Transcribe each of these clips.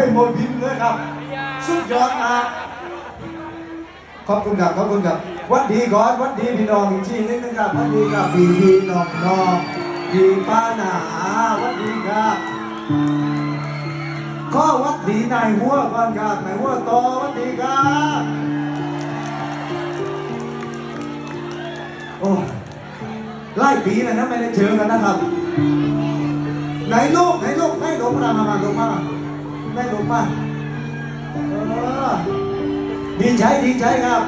ให้โมยพิมพ์เลยครับ สุดยอดมากขอบคุณครับขอบคุณครับวัดดีก่อนวัดดีพี่น้องอีกทีนึงนะครับวัดดีครับพี่พี่น้องน้องพี่ป้าหนาวัดดีครับข้อวัดดีนายหัวก่อนครับนายหัวโตหวัดดีครับโอ้ไล่ปีเลยนะไม่ได้เจอกันนะครับไหนลูกไหนลูกไหนลงมามามาลงมา ไหนลงมาเออดีใจดีใจครับ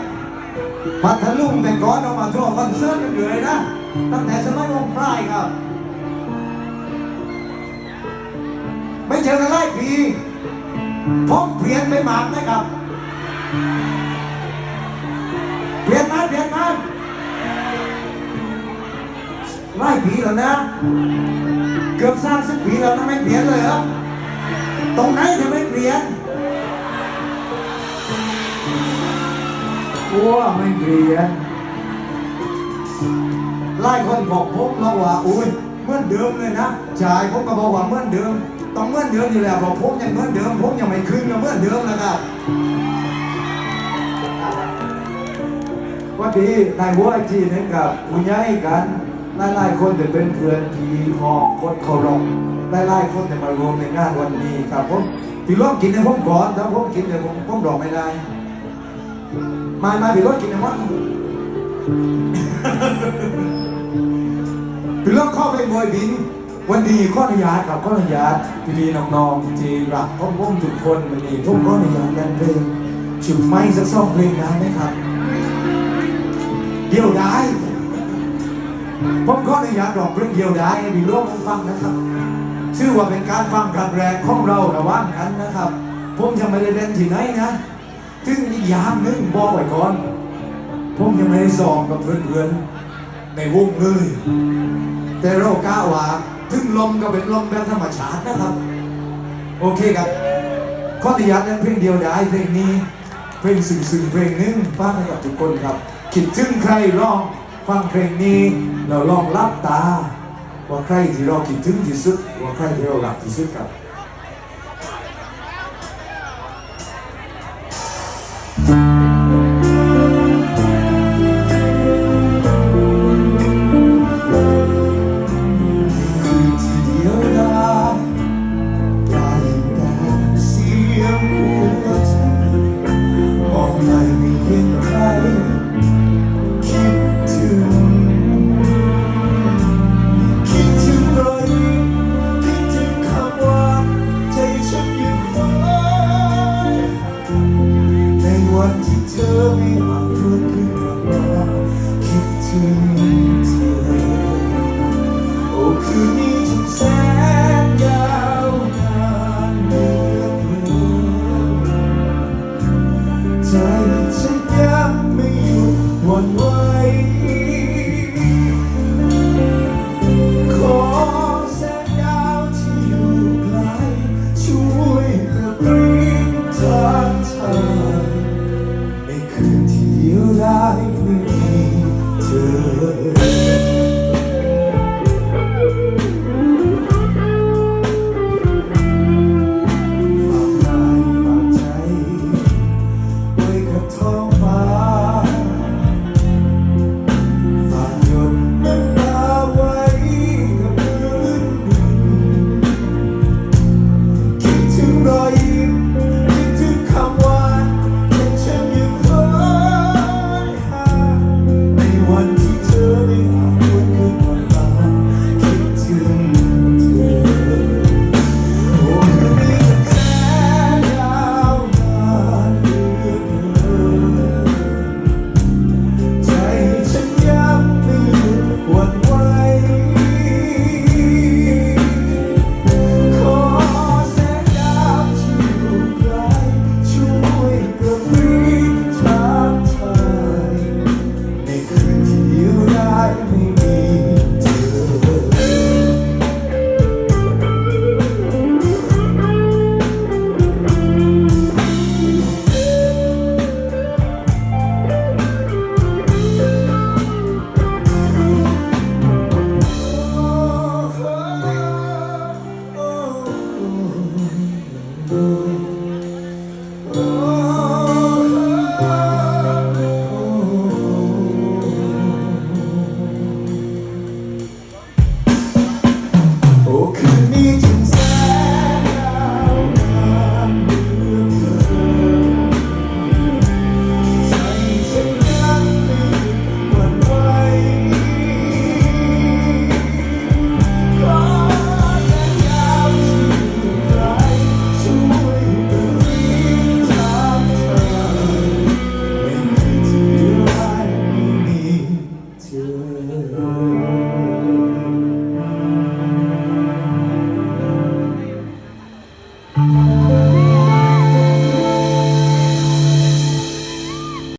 พัทลุงแต่ก่อนเอามาทั่วคอนเสิร์ตกันเลยนะ ตั้งแต่สมัยวงพรายครับ ไม่เจอกันไล่ปีผมเปลี่ยนไปหมากนะครับ เปลี่ยนไหมเปลี่ยนไหมไล่ปีแล้วนะ เกือบสร้างสิบปีแล้วนะไม่เปลี่ยนเลยเหรอ ตรงไหนจะไม่เปลี่ยนกลัวไม่เปลี่ยนไล่คนบอกผมเราว่าอุ้ยเหมือนเดิมเลยนะชายผมก็บอกว่าเหมือนเดิม ต้องเหมือนเดิมอยู่แล้วบอกผมยังเหมือนเดิมผมยังไม่คืนกับเหมือนเดิมนะครับวันดีนายหัวจีนกับคุณยายกัน หลายๆคนจะเป็นเพื่อนที่หอกคนเคารพหลายๆคนจะมารวมในงานวันนี้ครับผมพี่ร่วมกินในผมก่อนถ้าผมกินเดี๋ยวผมผมรอไม่ได้ มามาพี่ร่วมกินในวันพี่ร่วมเข้าไปมวยบิน วันนี้ข้ออนุญาตกับข้ออนุญาตพี่พี่น้องๆที่รักพ่อผมทุกคนวันนี้ผมข้ออนุญาตกันเพลงชุดไม้สักสองเพลงได้ไหมครับ เดียวได้ ผมก็อนุญาตร้องเพลงเดียวได้ให้พี่ร่วมฟังนะครับ ชื่อว่าเป็นการฟังรั้งแรกของเราระว่างกันนะครับ ผมจะไม่ได้เล่นที่ไหนนะถึงอีกอย่างหนึงบอกไว้ก่อน ผมยังไม่ได้สอบกับเพื่อนๆในวงเลยแต่เรากล้าว่าถึงลมก็เป็นลมแบบธรรมชาตินะครับ โอเคครับข้ออนุญาตนั้นเพลงเดียวได้เพลงนี้เพลงซึ้งๆเพลงหนึงฟังให้กับทุกคนครับ คิดถึงใครร้อง ฟังเพลงนี้เราลองรับตา ว่าใครที่เราคิดถึงที่สุด ว่าใครที่เรารักที่สุดครับที่